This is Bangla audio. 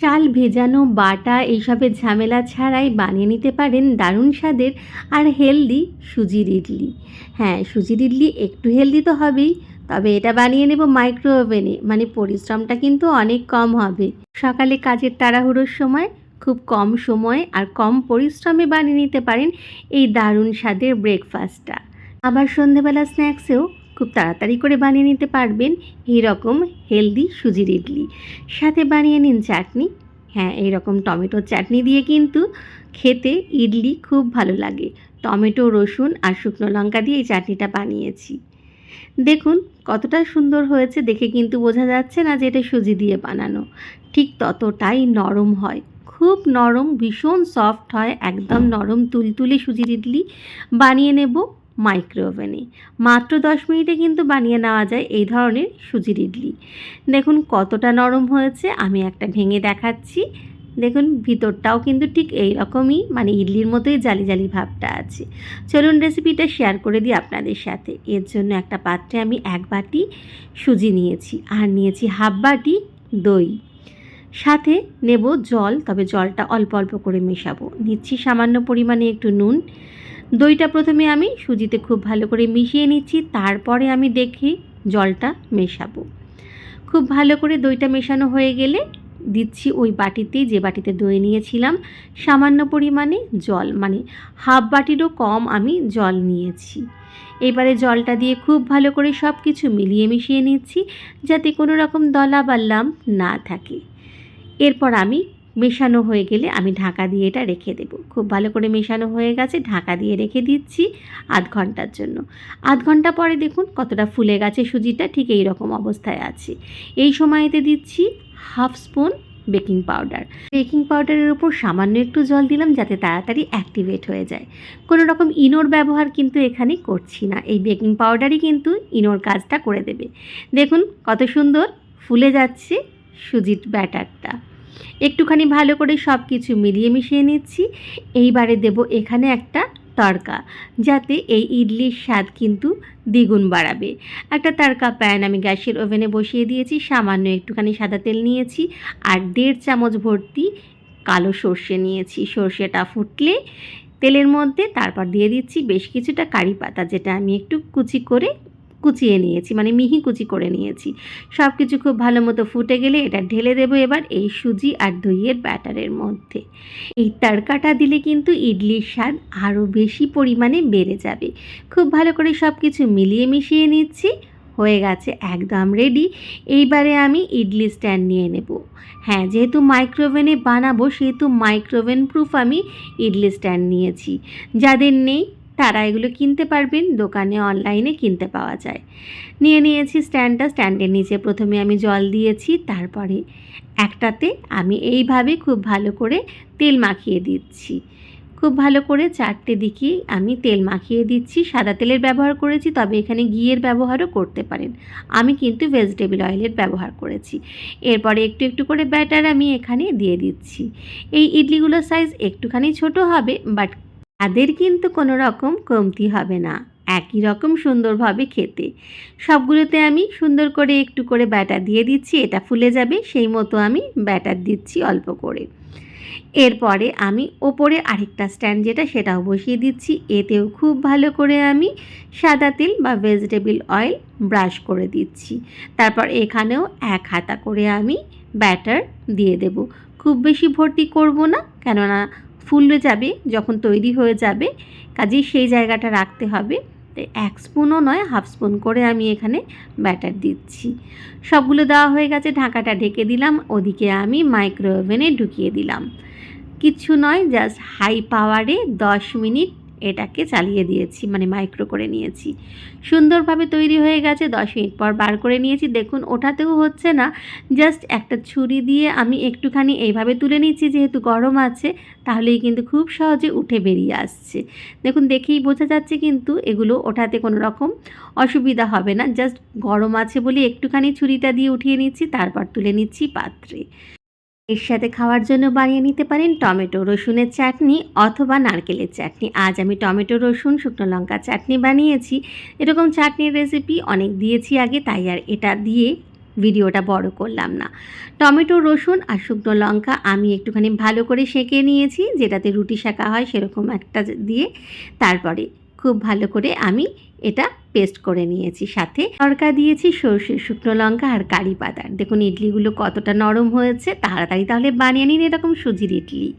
চাল ভেজানো, বাটা এইসবের ঝামেলা ছাড়াই বানিয়ে নিতে পারেন দারুণ স্বাদের আর হেলদি সুজির ইডলি হ্যাঁ সুজির ইডলি একটু হেলদি তো হবেই, তবে এটা বানিয়ে নেব মাইক্রো ওভেনে মানে পরিশ্রমটা কিন্তু অনেক কম হবে। সকালে কাজের তাড়াহুড়োর সময় খুব কম সময়ে আর কম পরিশ্রমে বানিয়ে নিতে পারেন এই দারুণ স্বাদের ব্রেকফাস্টটা। আবার সন্ধেবেলা স্ন্যাক্সেও খুব তাড়াতাড়ি করে বানিয়ে নিতে পারবেন এই রকম হেলদি সুজির ইডলি সাথে বানিয়ে নিন চাটনি। হ্যাঁ এই রকম টমেটোর চাটনি দিয়ে কিন্তু খেতে ইডলি খুব ভালো লাগে। টমেটো, রসুন আর শুকনো লঙ্কা দিয়ে এই চাটনিটা বানিয়েছি। দেখুন কতটা সুন্দর হয়েছে, দেখে কিন্তু বোঝা যাচ্ছে না যে এটা সুজি দিয়ে বানানো। ঠিক ততটাই নরম হয়। খুব নরম, ভীষণ সফট হয়, একদম নরম, তুলতুলে সুজির ইডলি বানিয়ে নেব। মাইক্রো ওভেনে মাত্র দশ মিনিটে কিন্তু বানিয়ে নেওয়া যায় এই ধরনের সুজির ইডলি। দেখুন কতটা নরম হয়েছে, আমি একটা ভেঙে দেখাচ্ছি। দেখুন ভিতরটাও কিন্তু ঠিক এই রকমই মানে ইডলির মতোই জালি জালি ভাবটা আছে। চলুন রেসিপিটা শেয়ার করে দিই আপনাদের সাথে। এর জন্য একটা পাত্রে আমি এক বাটি সুজি নিয়েছি আর নিয়েছি হাফ বাটি দই। সাথে নেব জল, তবে জলটা অল্প অল্প করে মেশাবো। নিচ্ছি সামান্য পরিমাণে একটু নুন। দইটা প্রথমে আমি সুজিতে খুব ভালো করে মিশিয়ে নিচ্ছি, তারপরে আমি দেখি জলটা মেশাবো। খুব ভালো করে দইটা মেশানো হয়ে গেলে দিচ্ছি ওই বাটিতেই যে বাটিতে দই নিয়েছিলাম, সামান্য পরিমাণে জল মানে হাফ বাটিরও কম আমি জল নিয়েছি। এবারে জলটা দিয়ে খুব ভালো করে সব কিছু মিলিয়ে মিশিয়ে নিচ্ছি, যাতে কোনো রকম দলা বা লাম্প না থাকে। এরপর আমি মেশানো হয়ে গেলে আমি ঢাকা দিয়ে এটা রেখে দেব। খুব ভালো করে মেশানো হয়ে গেছে, ঢাকা দিয়ে রেখে দিচ্ছি আধ ঘণ্টার জন্য। আধ ঘণ্টা পরে দেখুন কতটা ফুলে গেছে সুজিটা, ঠিক এই রকম অবস্থায় আছে। এই সময়তে দিচ্ছি half spoon baking powder. Baking পাউডারের উপর সামান্য একটু জল দিলাম যাতে তাড়াতাড়ি অ্যাক্টিভেট হয়ে যায়। কোনো রকম ইনোর ব্যবহার কিন্তু এখানে করছি না। এই বেকিং পাউডারই কিন্তু ইনোর কাজটা করে দেবে। দেখুন কত সুন্দর ফুলে যাচ্ছে সুজির ব্যাটারটা। একটুখানি ভালো করে সব কিছু মিলিয়ে মিশিয়ে নিচ্ছি। এইবারে দেব এখানে একটা তড়কা, যাতে এই ইডলির স্বাদ কিন্তু দ্বিগুণ বাড়াবে। একটা তড়কা প্যান আমি গ্যাসের ওভেনে বসিয়ে দিয়েছি, সামান্য একটুখানি সাদা তেল নিয়েছি, আর দেড় চামচ ভর্তি কালো সর্ষে নিয়েছি। সর্ষেটা ফুটলে তেলের মধ্যে তারপর দিয়ে দিচ্ছি বেশ কিছুটা কারি পাতা, যেটা আমি একটু কুচি করে কুচিয়ে নিয়েছি মানে মিহি কুচি করে নিয়েছি। সব কিছু খুব ভালো মতো ফুটে গেলে এটা ঢেলে দেবো এবার এই সুজি আর দইয়ের ব্যাটারের মধ্যে। এই তড়কাটা দিলে কিন্তু ইডলির স্বাদ আরও বেশি পরিমাণে বেড়ে যাবে। খুব ভালো করে সব কিছু মিলিয়ে মিশিয়ে নিচ্ছি, হয়ে গেছে একদম রেডি এইবারে আমি ইডলি স্ট্যান্ড নিয়ে নেব। হ্যাঁ যেহেতু মাইক্রোওভেনে বানাবো, সেহেতু মাইক্রোওভেন প্রুফ আমি ইডলি স্ট্যান্ড নিয়েছি। যাদের নেই তারা এগুলো কিনতে পারবেন, দোকানে অনলাইনে কিনতে পাওয়া যায়। নিয়ে নিয়েছি স্ট্যান্ডটা স্ট্যান্ডের নিচে প্রথমে আমি জল দিয়েছি, তারপরে একটাতে আমি এইভাবে খুব ভালো করে তেল মাখিয়ে দিচ্ছি। খুব ভালো করে চারটে দিকেই আমি তেল মাখিয়ে দিচ্ছি, সাদা তেলের ব্যবহার করেছি, তবে এখানে ঘিয়ের ব্যবহারও করতে পারেন। আমি কিন্তু ভেজিটেবল অয়েলের ব্যবহার করেছি। এরপরে একটু একটু করে ব্যাটার আমি এখানে দিয়ে দিচ্ছি। এই ইডলিগুলোর সাইজ একটুখানি ছোট হবে বাট তাদের কিন্তু কোনো রকম কমতি হবে না। একই রকম সুন্দরভাবে খেতে। সবগুলোতে আমি সুন্দর করে একটু করে ব্যাটার দিয়ে দিচ্ছি, এটা ফুলে যাবে, সেই মতো আমি ব্যাটার দিচ্ছি অল্প করে। এরপরে আমি ওপরে আরেকটা স্ট্যান্ড যেটা, সেটাও বসিয়ে দিচ্ছি। এতেও খুব ভালো করে আমি সাদা তেল বা ভেজিটেবল অয়েল ব্রাশ করে দিচ্ছি। তারপর এখানেও এক হাতা করে আমি ব্যাটার দিয়ে দেব। খুব বেশি ভর্তি করব না, কেননা ফুলে যাবে, যখন তৈরি হয়ে যাবে, কাজেই সেই জায়গাটা রাখতে হবে। তাই এক স্পুনও নয়, হাফ স্পুন করে আমি এখানে ব্যাটার দিচ্ছি। সবগুলো দেওয়া হয়ে গেছে, ঢাকাটা ঢেকে দিলাম, ওদিকে আমি মাইক্রোওভেনে ঢুকিয়ে দিলাম। কিছু নয় জাস্ট হাই পাওয়ারে দশ মিনিট এটাকে চালিয়ে দিয়েছি মানে মাইক্রো করে নিয়েছি। সুন্দরভাবে তৈরি হয়ে গেছে, দশ মিনিট পর বার করে নিয়েছি। দেখুন, ওঠাতেও হচ্ছে না। জাস্ট একটা ছুরি দিয়ে আমি একটুখানি এইভাবে তুলে নিচ্ছি, যেহেতু গরম আছে, তাহলেই কিন্তু খুব সহজে উঠে বেরিয়ে আসছে। দেখুন, দেখেই বোঝা যাচ্ছে কিন্তু এগুলো ওঠাতে কোনো রকম অসুবিধা হবে না। জাস্ট গরম আছে বলে একটুখানি ছুরিটা দিয়ে উঠিয়ে নিচ্ছি, তারপর তুলে নিচ্ছি পাত্রে। এর সাথে খাওয়ার জন্য বানিয়ে নিতে পারেন টমেটো, রসুনের চাটনি অথবা নারকেলের চাটনি। আজ আমি টমেটো, রসুন, শুকনো লঙ্কা চাটনি বানিয়েছি। এরকম চাটনির রেসিপি অনেক দিয়েছি আগে, তাই আর এটা দিয়ে ভিডিওটা বড় করলাম না। টমেটো, রসুন আর শুকনো লঙ্কা আমি একটুখানি ভালো করে সেঁকে নিয়েছি, যেটাতে রুটি সেঁকা হয় সেরকম একটা দিয়ে। তারপরে খুব ভালো করে আমি এটা পেস্ট করে নিয়েছি সাথে। তরকা দিয়েছি সর্ষে, শুকনো লঙ্কা আর কারি পাতার। দেখুন, ইডলিগুলো কতটা নরম হয়েছে। তাড়াতাড়ি তাহলে বানিয়ে নিন এরকম সুজির ইডলি।